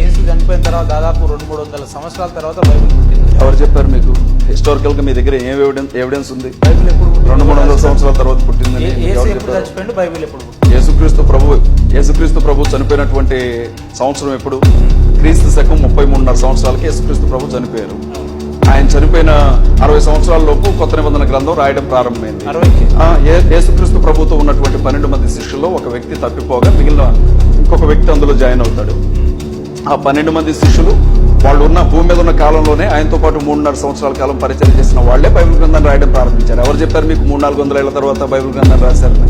యేసు చనిపోయిన తర్వాత దాదాపు రెండు మూడు వందల సంవత్సరాల తర్వాత బైబిల్ పుట్టింది. ఎవరు చెప్పారు మీకు? హిస్టారికల్గా మీ దగ్గర ఏం ఎవిడెన్స్ ఎవిడెన్స్ ఉంది? బైబిల్ ఎప్పుడు పుట్టింది? రెండు మూడు వందల సంవత్సరాల తర్వాత పుట్టిందని యేసు ఎప్పుడు చెప్పారు? చచ్చిపోయిండు? బైబిల్ ఎప్పుడు పుట్టింది? యేసుక్రీస్తు ప్రభు యేసుక్రీస్తు ప్రభు చనిపోయినటువంటి సంవత్సరం ఎప్పుడు? క్రీస్తు శకం ముప్పై మూడున్నర సంవత్సరాలకి యేసుక్రీస్తు ప్రభు చనిపోయారు. ఆయన చనిపోయిన అరవై సంవత్సరాల లోపు కొత్త నిబంధన గ్రంథం రాయడం ప్రారంభమైంది. యేసుక్రీస్తు ప్రభుతో ఉన్నటువంటి పన్నెండు మంది శిష్యుల్లో ఒక వ్యక్తి తప్పిపోగా మిగిలిన ఇంకొక వ్యక్తి అందులో జాయిన్ అవుతాడు. ఆ పన్నెండు మంది శిష్యులు వాళ్ళు ఉన్న భూమి మీద ఉన్న కాలంలోనే ఆయనతో పాటు మూడున్నర సంవత్సరాల కాలం పరిచయం చేసిన వాళ్ళే బైబిల్ గ్రంథాన్ని రాయడం ప్రారంభించారు. ఎవరు చెప్పారు మీకు మూడు నాలుగు వందల ఏళ్ళ తర్వాత బైబిల్ గ్రంథాన్ని రాశారని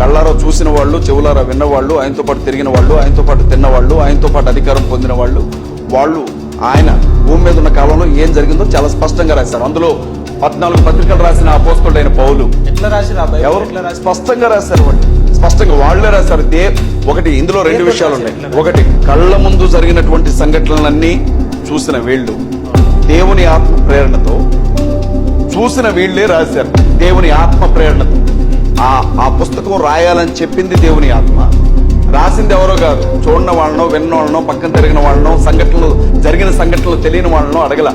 కళ్ళారా చూసిన వాళ్ళు చెవులారా విన్న వాళ్ళు ఆయనతో పాటు తిరిగిన వాళ్ళు ఆయనతో పాటు తిన్న వాళ్ళు ఆయనతో పాటు అధికారం పొందిన వాళ్ళు వాళ్ళు ఆయన భూమి మీద ఉన్న కాలంలో ఏం జరిగిందో చాలా స్పష్టంగా రాశారు. అందులో పద్నాలుగు పత్రికలు రాసిన అపోస్తుడైన పౌలు. ఎట్లా రాసి స్పష్టంగా రాశారు వాళ్ళు. స్పష్టంగా వాళ్ళే రాశారు. దే ఒకటి ఇందులో రెండు విషయాలు ఉన్నాయి ఒకటి కళ్ళ ముందు జరిగినటువంటి సంఘటనలన్నీ చూసిన వీళ్ళు దేవుని ఆత్మ ప్రేరణతో చూసిన వీళ్ళే రాశారు. దేవుని ఆత్మ ప్రేరణతో. ఆ ఆ పుస్తకం రాయాలని చెప్పింది దేవుని ఆత్మ. రాసింది ఎవరో కాదు. చూడని వాళ్ళనో విన్న వాళ్ళనో పక్కన తిరిగిన వాళ్ళనో సంఘటనలు జరిగిన సంఘటనలు తెలియని వాళ్ళనో అడగల.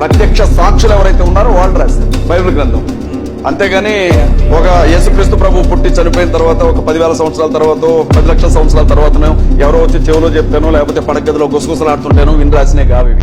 ప్రత్యక్ష సాక్షులు ఎవరైతే ఉన్నారో వాళ్ళు రాశారు. బైబిల్ గ్రంథం. అంతేగాని ఒక యేసుక్రీస్తు ప్రభు పుట్టి చనిపోయిన తర్వాత ఒక పదివేల సంవత్సరాల తర్వాత ఒక పది లక్షల సంవత్సరాల తర్వాతనో ఎవరో వచ్చి చెవిలో చెప్తానో లేకపోతే పడగదిలో గుసగుసలాడుతుంటాను విని రాసినే కావి